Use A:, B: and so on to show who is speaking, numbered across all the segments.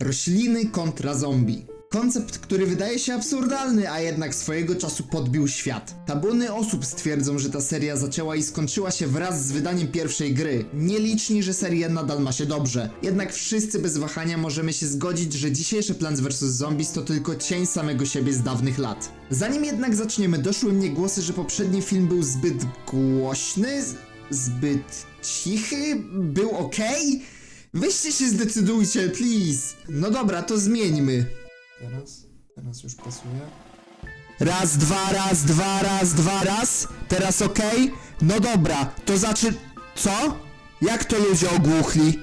A: Rośliny kontra zombie. Koncept, który wydaje się absurdalny, a jednak swojego czasu podbił świat. Tabuny osób stwierdzą, że ta seria zaczęła i skończyła się wraz z wydaniem pierwszej gry. Nieliczni, że seria nadal ma się dobrze. Jednak wszyscy bez wahania możemy się zgodzić, że dzisiejsze Plants vs. Zombies to tylko cień samego siebie z dawnych lat. Zanim jednak zaczniemy, doszły mnie głosy, że poprzedni film był zbyt głośny, zbyt cichy, był ok. Weźcie się zdecydujcie, please. No dobra, to zmieńmy. Teraz, teraz już pasuje. Raz, dwa, raz, dwa, raz, dwa, raz. Teraz ok? No dobra, to zaczy... Co? Jak to ludzie ogłuchli?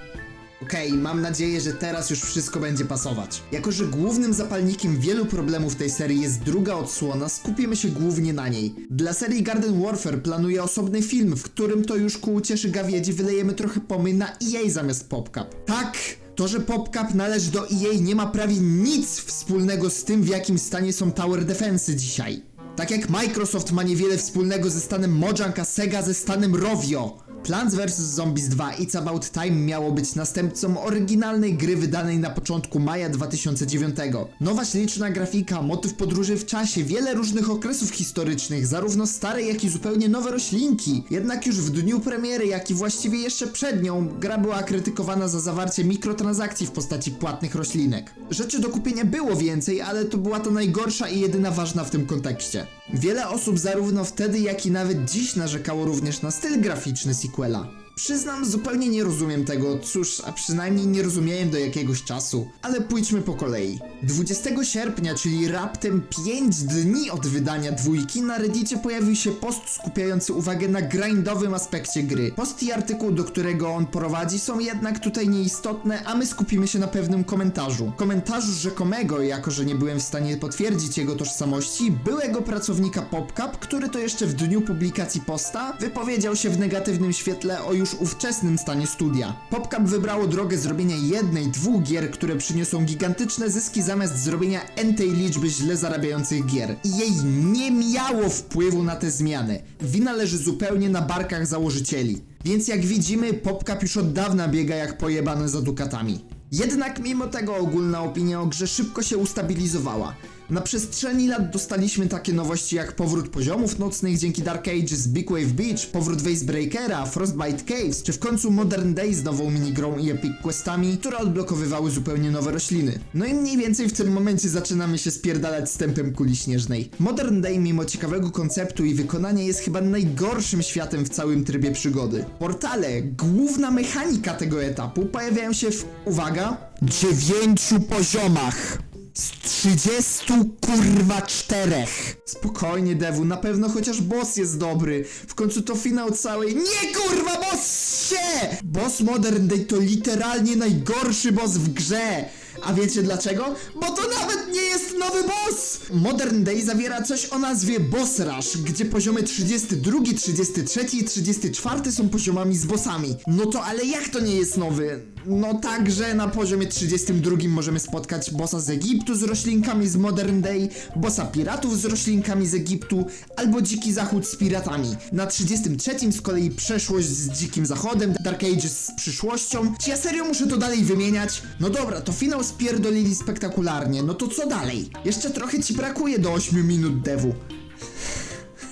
A: Okej, mam nadzieję, że teraz już wszystko będzie pasować. Jako, że głównym zapalnikiem wielu problemów tej serii jest druga odsłona, skupimy się głównie na niej. Dla serii Garden Warfare planuję osobny film, w którym to już ku ucieszy gawiedzi wylejemy trochę pomy na EA zamiast PopCap. Tak! To, że PopCap należy do EA nie ma prawie nic wspólnego z tym, w jakim stanie są Tower Defense dzisiaj. Tak jak Microsoft ma niewiele wspólnego ze stanem Mojang, a Sega ze stanem Rovio. Plants vs. Zombies 2 It's About Time miało być następcą oryginalnej gry wydanej na początku maja 2009. Nowa śliczna grafika, motyw podróży w czasie, wiele różnych okresów historycznych, zarówno stare jak i zupełnie nowe roślinki. Jednak już w dniu premiery, jak i właściwie jeszcze przed nią, gra była krytykowana za zawarcie mikrotransakcji w postaci płatnych roślinek. Rzeczy do kupienia było więcej, ale to była to najgorsza i jedyna ważna w tym kontekście. Wiele osób zarówno wtedy, jak i nawet dziś narzekało również na styl graficzny sequela. Przyznam, zupełnie nie rozumiem tego, cóż, a przynajmniej nie rozumiałem do jakiegoś czasu, ale pójdźmy po kolei. 20 sierpnia, czyli raptem 5 dni od wydania dwójki, na reddicie pojawił się post skupiający uwagę na grindowym aspekcie gry. Post i artykuł, do którego on prowadzi są jednak tutaj nieistotne, a my skupimy się na pewnym komentarzu. Komentarzu rzekomego, jako że nie byłem w stanie potwierdzić jego tożsamości, byłego pracownika PopCap, który to jeszcze w dniu publikacji posta wypowiedział się w negatywnym świetle o już ówczesnym stanie studia. PopCap wybrało drogę zrobienia jednej, dwóch gier, które przyniosą gigantyczne zyski zamiast zrobienia entej liczby źle zarabiających gier. I jej nie miało wpływu na te zmiany. Wina leży zupełnie na barkach założycieli. Więc jak widzimy, PopCap już od dawna biega jak pojebane za dukatami. Jednak mimo tego ogólna opinia o grze szybko się ustabilizowała. Na przestrzeni lat dostaliśmy takie nowości jak powrót poziomów nocnych dzięki Dark Ages, Big Wave Beach, powrót Facebreakera, Frostbite Caves, czy w końcu Modern Day z nową minigrą i epic questami, które odblokowywały zupełnie nowe rośliny. No i mniej więcej w tym momencie zaczynamy się spierdalać z tempem kuli śnieżnej. Modern Day mimo ciekawego konceptu i wykonania jest chyba najgorszym światem w całym trybie przygody. Portale, główna mechanika tego etapu, pojawiają się w, uwaga, dziewięciu poziomach. Z 30 kurwa czterech. Spokojnie, Devu, na pewno chociaż boss jest dobry. W końcu to finał całej. Nie kurwa, boss się! Boss Modern Day to literalnie najgorszy boss w grze. A wiecie dlaczego? Bo to nawet nie jest nowy boss! Modern Day zawiera coś o nazwie Boss Rush, gdzie poziomy 32, 33 i 34 są poziomami z bossami. No to ale jak to nie jest nowy? No także na poziomie 32 możemy spotkać bossa z Egiptu z roślinkami z Modern Day, bossa piratów z roślinkami z Egiptu, albo dziki zachód z piratami. Na 33 z kolei przeszłość z dzikim zachodem, Dark Ages z przyszłością. Czy ja serio muszę to dalej wymieniać? No dobra, to finał spierdolili spektakularnie, no to co dalej? Jeszcze trochę ci brakuje do 8 minut devu.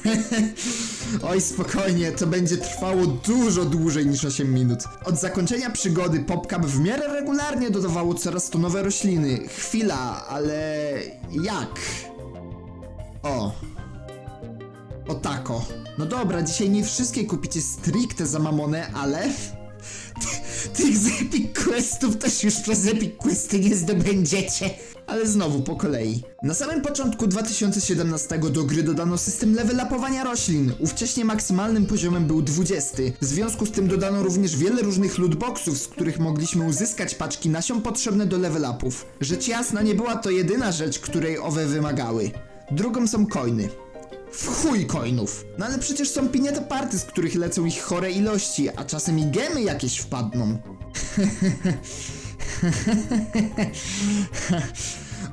A: Oj, spokojnie, to będzie trwało dużo dłużej niż 8 minut. Od zakończenia przygody PopCap w miarę regularnie dodawało coraz to nowe rośliny. Chwila, ale jak? O. O tako. No dobra, dzisiaj nie wszystkie kupicie stricte za mamonę, ale... Tych z Epic Questów też już przez Epic Questy nie zdobędziecie. Ale znowu po kolei. Na samym początku 2017 do gry dodano system level upowania roślin. Ówcześnie maksymalnym poziomem był 20. W związku z tym dodano również wiele różnych lootboxów, z których mogliśmy uzyskać paczki nasion potrzebne do level upów. Rzecz jasna nie była to jedyna rzecz, której owe wymagały. Drugą są coiny. W chuj coinów. No ale przecież są piniete party, z których lecą ich chore ilości, a czasem i gemy jakieś wpadną.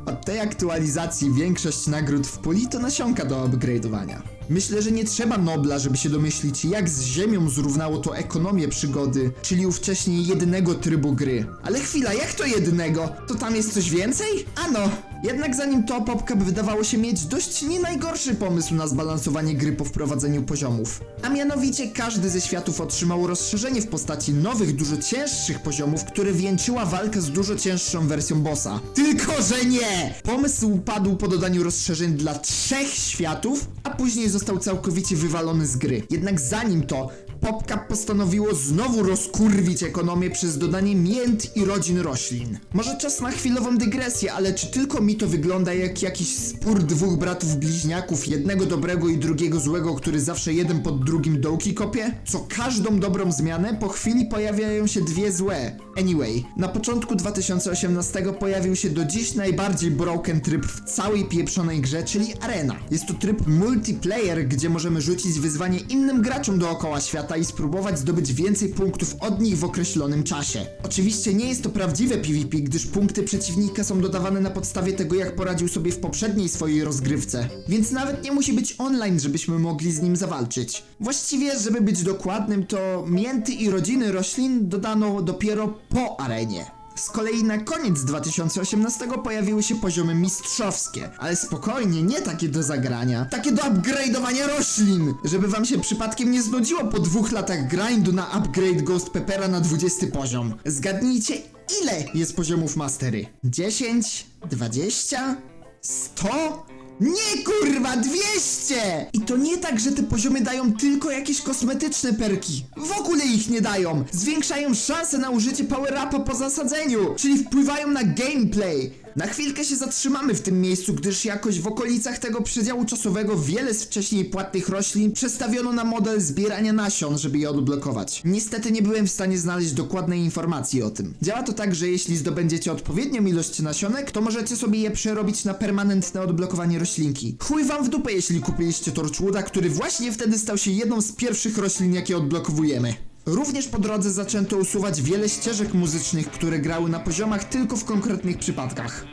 A: Od tej aktualizacji większość nagród w puli to nasionka do upgrade'owania. Myślę, że nie trzeba Nobla, żeby się domyślić, jak z Ziemią zrównało to ekonomię przygody, czyli ówcześnie jedynego trybu gry. Ale chwila, jak to jednego? To tam jest coś więcej? Ano! Jednak zanim to, PopCap wydawało się mieć dość nie najgorszy pomysł na zbalansowanie gry po wprowadzeniu poziomów. A mianowicie każdy ze światów otrzymał rozszerzenie w postaci nowych, dużo cięższych poziomów, które wieńczyła walka z dużo cięższą wersją bossa. Tylko, że nie! Pomysł padł po dodaniu rozszerzeń dla trzech światów, a później został całkowicie wywalony z gry. Jednak zanim to, PopCap postanowiło znowu rozkurwić ekonomię przez dodanie mięt i rodzin roślin. Może czas na chwilową dygresję, ale czy tylko mi to wygląda jak jakiś spór dwóch bratów bliźniaków, jednego dobrego i drugiego złego, który zawsze jeden pod drugim dołki kopie? Co każdą dobrą zmianę, po chwili pojawiają się dwie złe. Anyway, na początku 2018 pojawił się do dziś najbardziej broken tryb w całej pieprzonej grze, czyli Arena. Jest to tryb multiplayer, gdzie możemy rzucić wyzwanie innym graczom dookoła świata i spróbować zdobyć więcej punktów od nich w określonym czasie. Oczywiście nie jest to prawdziwe PvP, gdyż punkty przeciwnika są dodawane na podstawie tego, jak poradził sobie w poprzedniej swojej rozgrywce, więc nawet nie musi być online, żebyśmy mogli z nim zawalczyć. Właściwie, żeby być dokładnym, to mięty i rodziny roślin dodano dopiero po arenie. Z kolei na koniec 2018 pojawiły się poziomy mistrzowskie, ale spokojnie, nie takie do zagrania, takie do upgrade'owania roślin, żeby wam się przypadkiem nie znudziło po dwóch latach grindu na upgrade Ghost Peppera na 20 poziom. Zgadnijcie, ile jest poziomów mastery? 10? 20? 100? Nie kurwa, 200! I to nie tak, że te poziomy dają tylko jakieś kosmetyczne perki. W ogóle ich nie dają. Zwiększają szanse na użycie power-upa po zasadzeniu, czyli wpływają na gameplay. Na chwilkę się zatrzymamy w tym miejscu, gdyż jakoś w okolicach tego przedziału czasowego wiele z wcześniej płatnych roślin przestawiono na model zbierania nasion, żeby je odblokować. Niestety nie byłem w stanie znaleźć dokładnej informacji o tym. Działa to tak, że jeśli zdobędziecie odpowiednią ilość nasionek, to możecie sobie je przerobić na permanentne odblokowanie roślinki. Chuj wam w dupę, jeśli kupiliście Torchwooda, który właśnie wtedy stał się jedną z pierwszych roślin, jakie odblokowujemy. Również po drodze zaczęto usuwać wiele ścieżek muzycznych, które grały na poziomach tylko w konkretnych przypadkach.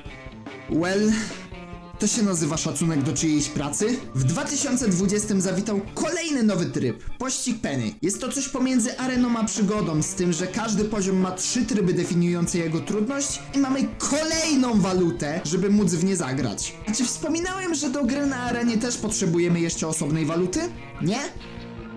A: Well, to się nazywa szacunek do czyjejś pracy? W 2020 zawitał kolejny nowy tryb pościg Penny. Jest to coś pomiędzy areną a przygodą, z tym, że każdy poziom ma trzy tryby definiujące jego trudność i mamy kolejną walutę, żeby móc w nie zagrać. A czy wspominałem, że do gry na arenie też potrzebujemy jeszcze osobnej waluty? Nie?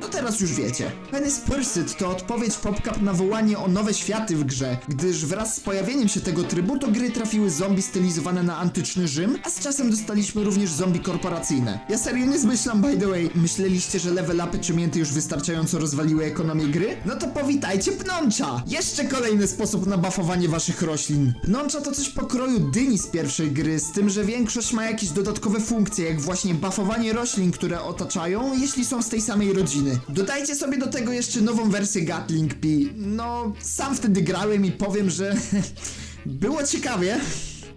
A: No teraz już wiecie. Penis Pursuit to odpowiedź PopCap na wołanie o nowe światy w grze, gdyż wraz z pojawieniem się tego trybu do gry trafiły zombie stylizowane na antyczny Rzym, a z czasem dostaliśmy również zombie korporacyjne. Ja serio nie zmyślam by the way. Myśleliście, że level upy czy mięty już wystarczająco rozwaliły ekonomię gry? No to powitajcie pnącza! Jeszcze kolejny sposób na buffowanie waszych roślin. Pnącza to coś pokroju dyni z pierwszej gry, z tym, że większość ma jakieś dodatkowe funkcje, jak właśnie buffowanie roślin, które otaczają, jeśli są z tej samej rodziny. Dodajcie sobie do tego jeszcze nową wersję Gatling P. No, sam wtedy grałem i powiem, że było ciekawie.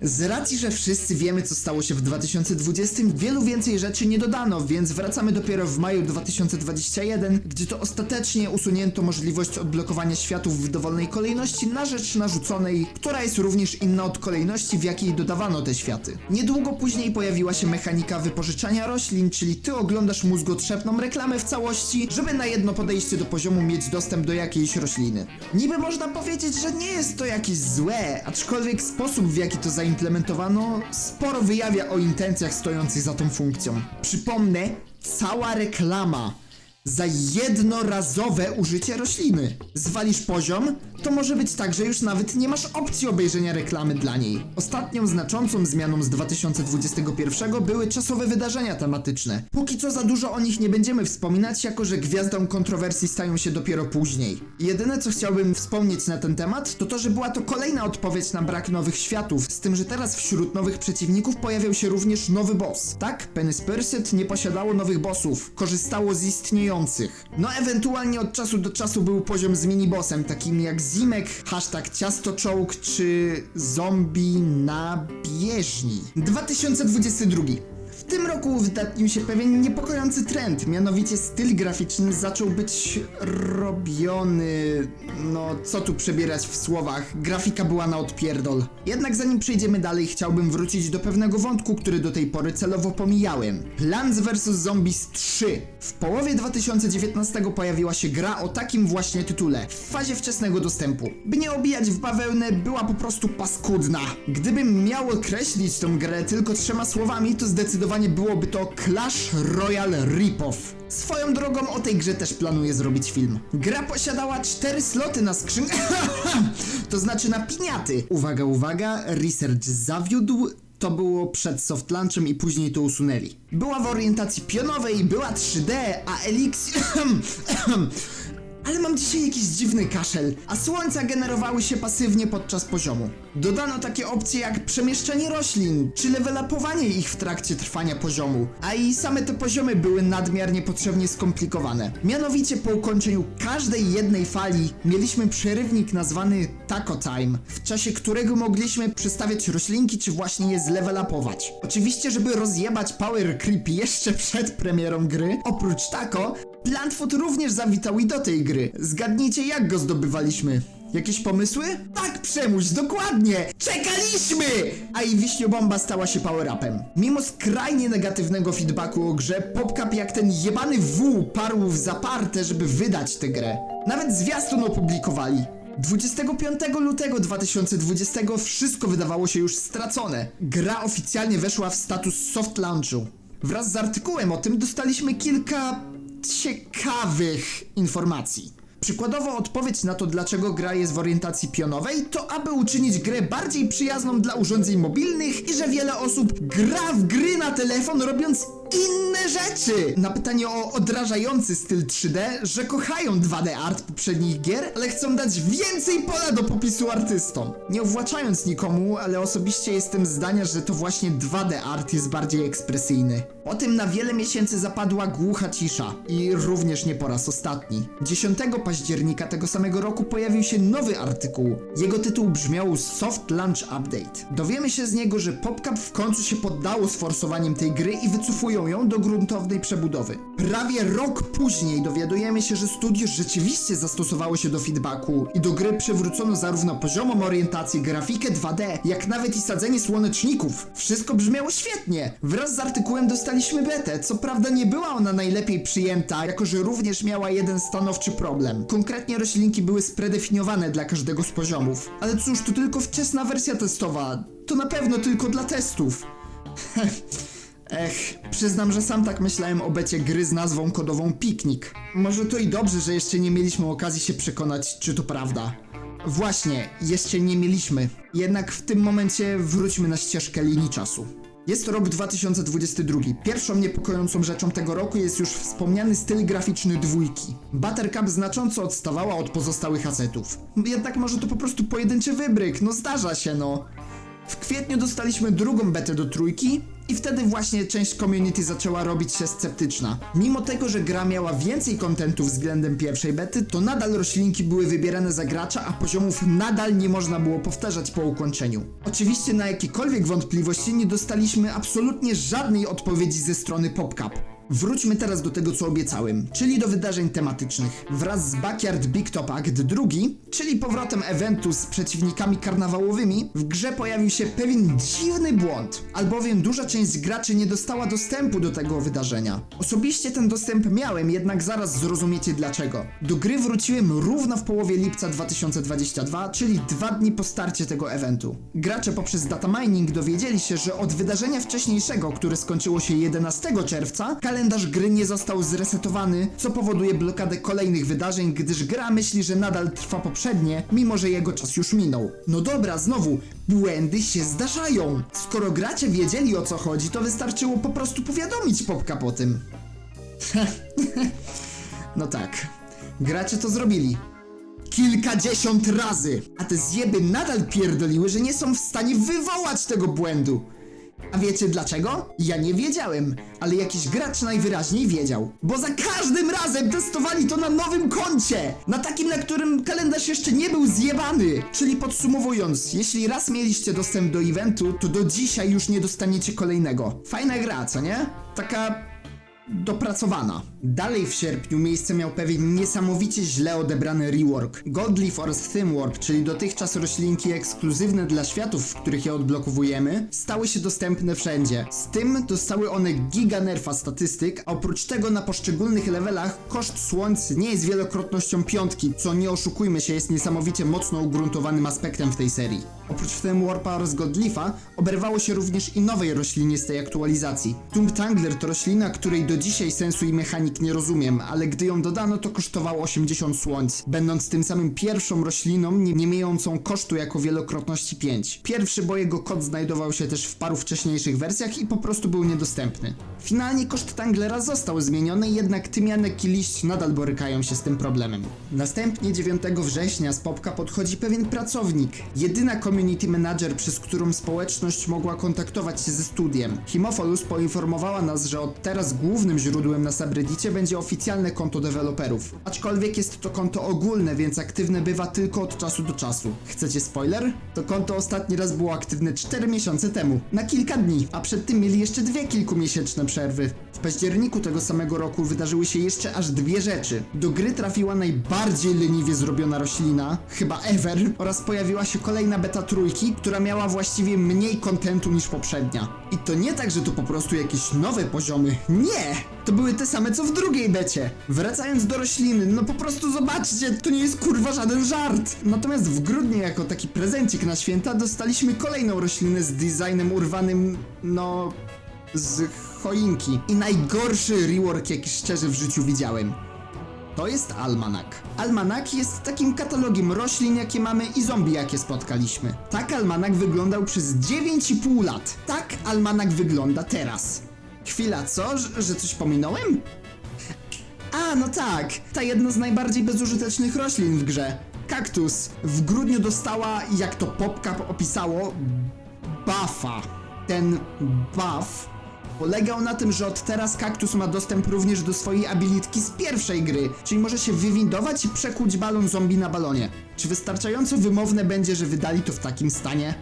A: Z racji, że wszyscy wiemy, co stało się w 2020, wielu więcej rzeczy nie dodano, więc wracamy dopiero w maju 2021, gdzie to ostatecznie usunięto możliwość odblokowania światów w dowolnej kolejności na rzecz narzuconej, która jest również inna od kolejności, w jakiej dodawano te światy. Niedługo później pojawiła się mechanika wypożyczania roślin, czyli ty oglądasz mózgotrzepną reklamę w całości, żeby na jedno podejście do poziomu mieć dostęp do jakiejś rośliny. Niby można powiedzieć, że nie jest to jakieś złe, aczkolwiek sposób w jaki to zaimplementowano sporo wyjawia o intencjach stojących za tą funkcją. Przypomnę, cała reklama za jednorazowe użycie rośliny. Zwalisz poziom, to może być tak, że już nawet nie masz opcji obejrzenia reklamy dla niej. Ostatnią znaczącą zmianą z 2021 były czasowe wydarzenia tematyczne. Póki co za dużo o nich nie będziemy wspominać, jako że gwiazdą kontrowersji stają się dopiero później. Jedyne co chciałbym wspomnieć na ten temat, to to, że była to kolejna odpowiedź na brak nowych światów, z tym, że teraz wśród nowych przeciwników pojawiał się również nowy boss. Tak, Penis Pursuit nie posiadało nowych bossów, korzystało z istniejących. No ewentualnie od czasu do czasu był poziom z minibossem, takim jak Zimek, hashtag ciastoczołg czy zombie na bieżni. 2022. W tym roku uwydatnił się pewien niepokojący trend, mianowicie styl graficzny zaczął być robiony... No, co tu przebierać w słowach, grafika była na odpierdol. Jednak zanim przejdziemy dalej, chciałbym wrócić do pewnego wątku, który do tej pory celowo pomijałem. Plants vs. Zombies 3. W połowie 2019 pojawiła się gra o takim właśnie tytule, w fazie wczesnego dostępu. By nie obijać w bawełnę, była po prostu paskudna. Gdybym miał określić tą grę tylko trzema słowami, to zdecydowanie byłoby to Clash Royale Ripoff. Swoją drogą o tej grze też planuję zrobić film. Gra posiadała cztery sloty na skrzynkę, to znaczy na piniaty. Uwaga, uwaga, research zawiódł. To było przed soft launchem i później to usunęli. Była w orientacji pionowej, była 3D, a Elixir... Ale mam dzisiaj jakiś dziwny kaszel, a słońca generowały się pasywnie podczas poziomu. Dodano takie opcje jak przemieszczanie roślin, czy levelapowanie ich w trakcie trwania poziomu, a i same te poziomy były nadmiernie potrzebnie skomplikowane. Mianowicie po ukończeniu każdej jednej fali mieliśmy przerywnik nazwany Taco Time, w czasie którego mogliśmy przestawiać roślinki czy właśnie je zlevelapować. Oczywiście, żeby rozjebać Power Creep jeszcze przed premierą gry, oprócz Taco, Plantfoot również zawitał i do tej gry. Zgadnijcie jak go zdobywaliśmy. Jakieś pomysły? Tak, Przemuś, dokładnie! Czekaliśmy! A i wiśniobomba stała się power-upem. Mimo skrajnie negatywnego feedbacku o grze, PopCap jak ten jebany wół parł w zaparte, żeby wydać tę grę. Nawet zwiastun opublikowali. 25 lutego 2020 wszystko wydawało się już stracone. Gra oficjalnie weszła w status soft launchu. Wraz z artykułem o tym dostaliśmy kilka ciekawych informacji. Przykładowo odpowiedź na to, dlaczego gra jest w orientacji pionowej, to aby uczynić grę bardziej przyjazną dla urządzeń mobilnych i że wiele osób gra w gry na telefon robiąc inne rzeczy. Na pytanie o odrażający styl 3D, że kochają 2D art poprzednich gier, ale chcą dać więcej pola do popisu artystom. Nie uwłaczając nikomu, ale osobiście jestem zdania, że to właśnie 2D art jest bardziej ekspresyjny. Po tym na wiele miesięcy zapadła głucha cisza i również nie po raz ostatni. 10 października tego samego roku pojawił się nowy artykuł. Jego tytuł brzmiał Soft Launch Update. Dowiemy się z niego, że PopCap w końcu się poddało sforsowaniem tej gry i wycofują ją do gruntownej przebudowy. Prawie rok później dowiadujemy się, że studio rzeczywiście zastosowało się do feedbacku i do gry przywrócono zarówno poziomą orientację, grafikę 2D, jak nawet i sadzenie słoneczników. Wszystko brzmiało świetnie. Wraz z artykułem dostaliśmy betę, co prawda nie była ona najlepiej przyjęta, jako że również miała jeden stanowczy problem. Konkretnie roślinki były spredefiniowane dla każdego z poziomów. Ale cóż, to tylko wczesna wersja testowa. To na pewno tylko dla testów. Ech, przyznam, że sam tak myślałem o becie gry z nazwą kodową Piknik. Może to i dobrze, że jeszcze nie mieliśmy okazji się przekonać, czy to prawda. Właśnie, jeszcze nie mieliśmy. Jednak w tym momencie wróćmy na ścieżkę linii czasu. Jest rok 2022. Pierwszą niepokojącą rzeczą tego roku jest już wspomniany styl graficzny dwójki. Buttercup znacząco odstawała od pozostałych asetów. Jednak może to po prostu pojedynczy wybryk, no zdarza się no. W kwietniu dostaliśmy drugą betę do trójki i wtedy właśnie część community zaczęła robić się sceptyczna. Mimo tego, że gra miała więcej kontentu względem pierwszej bety, to nadal roślinki były wybierane za gracza, a poziomów nadal nie można było powtarzać po ukończeniu. Oczywiście na jakiekolwiek wątpliwości nie dostaliśmy absolutnie żadnej odpowiedzi ze strony PopCap. Wróćmy teraz do tego, co obiecałem, czyli do wydarzeń tematycznych. Wraz z Backyard Big Top Act II, czyli powrotem eventu z przeciwnikami karnawałowymi, w grze pojawił się pewien dziwny błąd, albowiem duża część graczy nie dostała dostępu do tego wydarzenia. Osobiście ten dostęp miałem, jednak zaraz zrozumiecie dlaczego. Do gry wróciłem równo w połowie lipca 2022, czyli dwa dni po starcie tego eventu. Gracze poprzez data mining dowiedzieli się, że od wydarzenia wcześniejszego, które skończyło się 11 czerwca, gry nie został zresetowany, co powoduje blokadę kolejnych wydarzeń, gdyż gra myśli, że nadal trwa poprzednie, mimo że jego czas już minął. No dobra, znowu, błędy się zdarzają. Skoro gracze wiedzieli o co chodzi, to wystarczyło po prostu powiadomić PopCap o tym. no tak, gracze to zrobili. Kilkadziesiąt razy! A te zjeby nadal pierdoliły, że nie są w stanie wywołać tego błędu. A wiecie dlaczego? Ja nie wiedziałem, ale jakiś gracz najwyraźniej wiedział. Bo za każdym razem testowali to na nowym koncie! Na takim, na którym kalendarz jeszcze nie był zjebany! Czyli podsumowując, jeśli raz mieliście dostęp do eventu, to do dzisiaj już nie dostaniecie kolejnego. Fajna gra, co nie? Taka dopracowana. Dalej w sierpniu miejsce miał pewien niesamowicie źle odebrany rework. Godleaf oraz Thimwarp, czyli dotychczas roślinki ekskluzywne dla światów, w których je odblokowujemy, stały się dostępne wszędzie. Z tym dostały one giga nerfa statystyk, a oprócz tego na poszczególnych levelach koszt słońc nie jest wielokrotnością piątki, co nie oszukujmy się jest niesamowicie mocno ugruntowanym aspektem w tej serii. Oprócz Thimwarpa oraz Godleafa oberwało się również i nowej roślinie z tej aktualizacji. Tomb Tangler to roślina, której do dzisiaj sensu i mechanik nie rozumiem, ale gdy ją dodano to kosztowało 80 słońc, będąc tym samym pierwszą rośliną nie, nie mającą kosztu jako wielokrotności 5. Pierwszy, bo jego kod znajdował się też w paru wcześniejszych wersjach i po prostu był niedostępny. Finalnie koszt Tanglera został zmieniony, jednak Tymianek i Liść nadal borykają się z tym problemem. Następnie 9 września z Popka podchodzi pewien pracownik, jedyna community manager, przez którą społeczność mogła kontaktować się ze studiem. Himofolus poinformowała nas, że od teraz głównym źródłem na subreddicie będzie oficjalne konto deweloperów. Aczkolwiek jest to konto ogólne, więc aktywne bywa tylko od czasu do czasu. Chcecie spoiler? To konto ostatni raz było aktywne 4 miesiące temu, na kilka dni, a przed tym mieli jeszcze dwie kilkumiesięczne przerwy. W październiku tego samego roku wydarzyły się jeszcze aż dwie rzeczy. Do gry trafiła najbardziej leniwie zrobiona roślina, chyba ever, oraz pojawiła się kolejna beta trójki, która miała właściwie mniej kontentu niż poprzednia. I to nie tak, że to po prostu jakieś nowe poziomy. Nie! To były te same co w drugiej becie. Wracając do rośliny, no po prostu zobaczcie, to nie jest kurwa żaden żart. Natomiast w grudniu jako taki prezencik na święta dostaliśmy kolejną roślinę z designem urwanym, no z choinki. I najgorszy rework, jaki szczerze w życiu widziałem. To jest almanak. Almanak jest takim katalogiem roślin, jakie mamy i zombie, jakie spotkaliśmy. Tak almanak wyglądał przez 9,5 lat. Tak almanak wygląda teraz. Chwila, co? Że, że coś pominąłem? A, no tak, ta jedna z najbardziej bezużytecznych roślin w grze. Kaktus. W grudniu dostała, jak to PopCap opisało, buffa. Ten buff polegał na tym, że od teraz kaktus ma dostęp również do swojej abilitki z pierwszej gry, czyli może się wywindować i przekuć balon zombie na balonie. Czy wystarczająco wymowne będzie, że wydali to w takim stanie?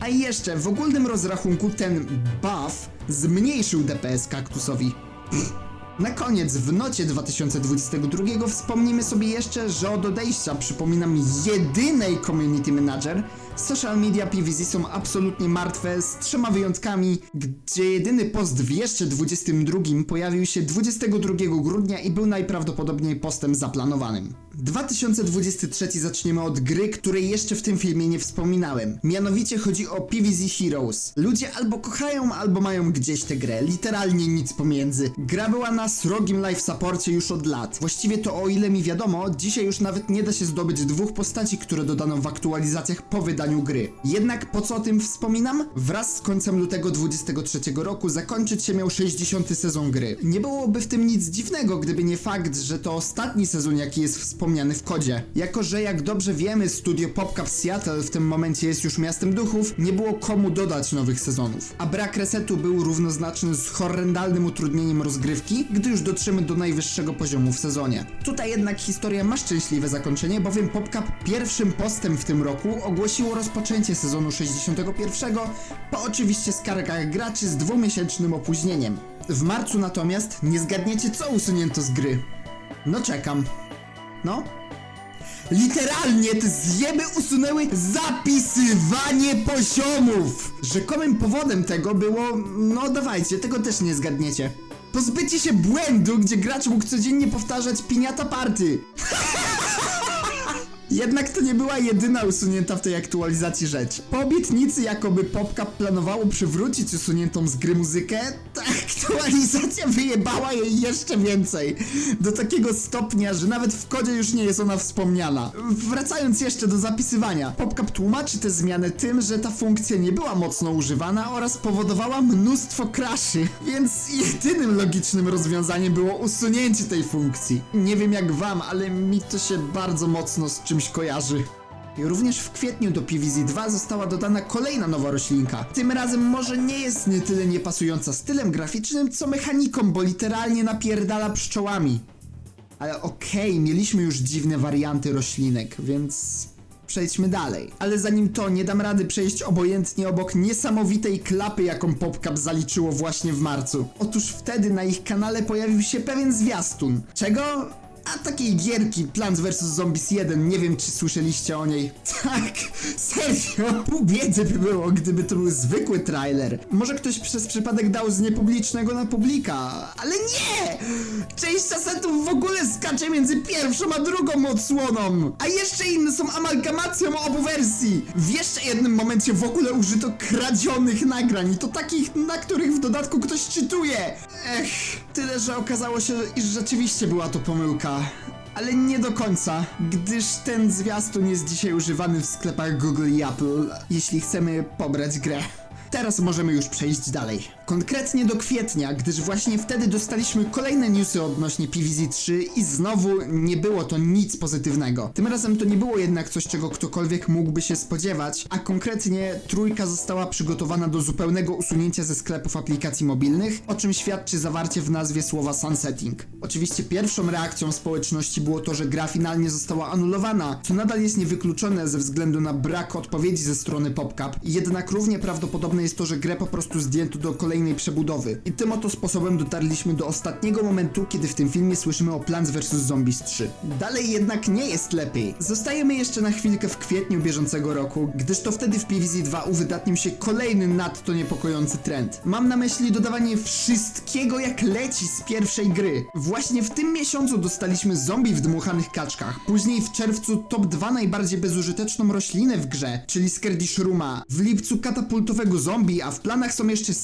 A: A jeszcze, w ogólnym rozrachunku ten buff zmniejszył DPS kaktusowi. Na koniec, w nocie 2022 wspomnimy sobie jeszcze, że od odejścia, przypominam, jedynej community manager, social media PVZ są absolutnie martwe, z trzema wyjątkami, gdzie jedyny post w jeszcze 22 pojawił się 22 grudnia i był najprawdopodobniej postem zaplanowanym. 2023 zaczniemy od gry, której jeszcze w tym filmie nie wspominałem. Mianowicie chodzi o PVZ Heroes. Ludzie albo kochają, albo mają gdzieś tę grę. Literalnie nic pomiędzy. Gra była na srogim live supporcie już od lat. Właściwie to o ile mi wiadomo, dzisiaj już nawet nie da się zdobyć dwóch postaci, które dodano w aktualizacjach po wydaniu gry. Jednak po co o tym wspominam? Wraz z końcem lutego 23 roku zakończyć się miał 60 sezon gry. Nie byłoby w tym nic dziwnego, gdyby nie fakt, że to ostatni sezon, jaki jest wspomniany w kodzie. Jako, że jak dobrze wiemy, studio PopCap Seattle w tym momencie jest już miastem duchów, nie było komu dodać nowych sezonów. A brak resetu był równoznaczny z horrendalnym utrudnieniem rozgrywki, gdy już dotrzemy do najwyższego poziomu w sezonie. Tutaj jednak historia ma szczęśliwe zakończenie, bowiem PopCap pierwszym postem w tym roku ogłosiło rozpoczęcie sezonu 61, po oczywiście skargach graczy z dwumiesięcznym opóźnieniem. W marcu natomiast nie zgadniecie co usunięto z gry. No czekam. No, Literalnie te zjeby usunęły zapisywanie poziomów! Rzekomym powodem tego było, no dawajcie, tego też nie zgadniecie. Pozbycie się błędu, gdzie gracz mógł codziennie powtarzać piniata party. Jednak to nie była jedyna usunięta w tej aktualizacji rzecz. Po obietnicy, jakoby PopCap planowało przywrócić usuniętą z gry muzykę, ta aktualizacja wyjebała jej jeszcze więcej. Do takiego stopnia, że nawet w kodzie już nie jest ona wspomniana. Wracając jeszcze do zapisywania, PopCap tłumaczy tę zmianę tym, że ta funkcja nie była mocno używana oraz powodowała mnóstwo crashy, więc jedynym logicznym rozwiązaniem było usunięcie tej funkcji. Nie wiem jak wam, ale mi to się bardzo mocno z czymś kojarzy. Również w kwietniu do PVZ2 została dodana kolejna nowa roślinka. Tym razem może nie jest nie tyle niepasująca stylem graficznym, co mechaniką, bo literalnie napierdala pszczołami. Ale okej, mieliśmy już dziwne warianty roślinek, więc przejdźmy dalej. Ale zanim to, nie dam rady przejść obojętnie obok niesamowitej klapy, jaką PopCap zaliczyło właśnie w marcu. Otóż wtedy na ich kanale pojawił się pewien zwiastun. Czego? A takiej gierki Plants vs Zombies 1, nie wiem czy słyszeliście o niej. Tak, serio, pół biedy by było, gdyby to był zwykły trailer. Może ktoś przez przypadek dał z niepublicznego na publika, ale nie! Część asetów w ogóle skacze między pierwszą a drugą odsłoną, a jeszcze inne są amalgamacją obu wersji. W jeszcze jednym momencie w ogóle użyto kradzionych nagrań i to takich, na których w dodatku ktoś czytuje. Ech, tyle, że okazało się, iż rzeczywiście była to pomyłka. Ale nie do końca, gdyż ten zwiastun jest dzisiaj używany w sklepach Google i Apple, jeśli chcemy pobrać grę. Teraz możemy już przejść dalej. Konkretnie do kwietnia, gdyż właśnie wtedy dostaliśmy kolejne newsy odnośnie PVZ3 i znowu nie było to nic pozytywnego. Tym razem to nie było jednak coś, czego ktokolwiek mógłby się spodziewać, a konkretnie trójka została przygotowana do zupełnego usunięcia ze sklepów aplikacji mobilnych, o czym świadczy zawarcie w nazwie słowa sunsetting. Oczywiście pierwszą reakcją społeczności było to, że gra finalnie została anulowana, co nadal jest niewykluczone ze względu na brak odpowiedzi ze strony PopCap, jednak równie prawdopodobne jest to, że grę po prostu zdjęto do kolejnej przebudowy. I tym oto sposobem dotarliśmy do ostatniego momentu, kiedy w tym filmie słyszymy o Plants vs Zombies 3. Dalej jednak nie jest lepiej. Zostajemy jeszcze na chwilkę w kwietniu bieżącego roku, gdyż to wtedy w PVZ2 uwydatnił się kolejny nadto niepokojący trend. Mam na myśli dodawanie wszystkiego jak leci z pierwszej gry. Właśnie w tym miesiącu dostaliśmy zombie w dmuchanych kaczkach, później w czerwcu top 2 najbardziej bezużyteczną roślinę w grze, czyli Skerdishrooma, w lipcu katapultowego zombie, a w planach są jeszcze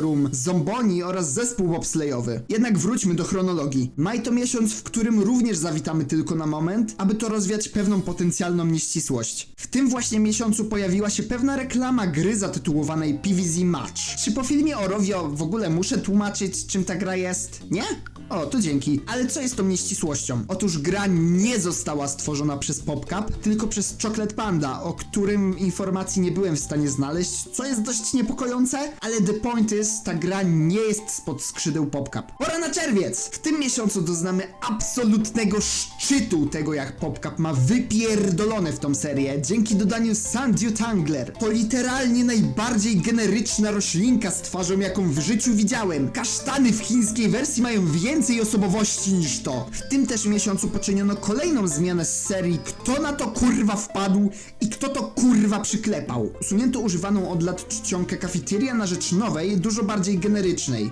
A: Sishroom, Zomboni oraz zespół bobslejowy. Jednak wróćmy do chronologii. Maj to miesiąc, w którym również zawitamy tylko na moment, aby to rozwiać pewną potencjalną nieścisłość. W tym właśnie miesiącu pojawiła się pewna reklama gry zatytułowanej PVZ Match. Czy po filmie o Rovio w ogóle muszę tłumaczyć, czym ta gra jest? Nie? O, to dzięki. Ale co jest tą nieścisłością? Otóż gra nie została stworzona przez PopCap, tylko przez Chocolate Panda, o którym informacji nie byłem w stanie znaleźć, co jest dość niepokojące, ale the point is, ta gra nie jest spod skrzydeł PopCap. Pora na czerwiec! W tym miesiącu doznamy absolutnego szczytu tego, jak PopCap ma wypierdolone w tą serię, dzięki dodaniu Sandio Tangler. To literalnie najbardziej generyczna roślinka z twarzą, jaką w życiu widziałem. Kasztany w chińskiej wersji mają więcej osobowości niż to. W tym też miesiącu poczyniono kolejną zmianę z serii Kto na to kurwa wpadł i kto to kurwa przyklepał. Usunięto używaną od lat czcionkę kafeteria na rzecz nowej, dużo bardziej generycznej.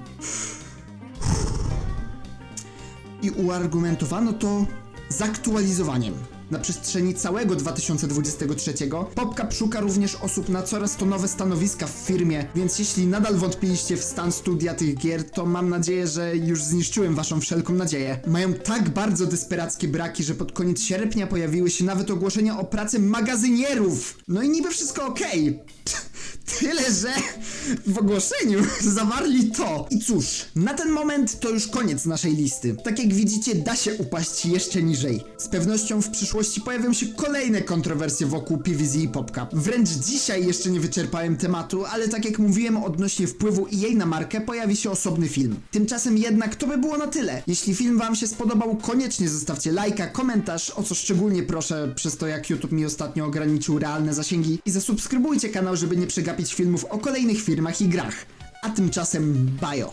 A: I uargumentowano to zaktualizowaniem. Na przestrzeni całego 2023 PopCap szuka również osób na coraz to nowe stanowiska w firmie, więc jeśli nadal wątpiliście w stan studia tych gier, to mam nadzieję, że już zniszczyłem waszą wszelką nadzieję. Mają tak bardzo desperackie braki, że pod koniec sierpnia pojawiły się nawet ogłoszenia o pracy magazynierów. No i niby wszystko okej. Tyle, że w ogłoszeniu zawarli to. I cóż, na ten moment to już koniec naszej listy. Tak jak widzicie, da się upaść jeszcze niżej. Z pewnością w przyszłości pojawią się kolejne kontrowersje wokół PVZ i PopCap. Wręcz dzisiaj jeszcze nie wyczerpałem tematu, ale tak jak mówiłem odnośnie wpływu jej na markę, pojawi się osobny film. Tymczasem jednak to by było na tyle. Jeśli film wam się spodobał, koniecznie zostawcie lajka, komentarz, o co szczególnie proszę przez to jak YouTube mi ostatnio ograniczył realne zasięgi i zasubskrybujcie kanał, żeby nie przegapić napić filmów o kolejnych firmach i grach. A tymczasem bajo!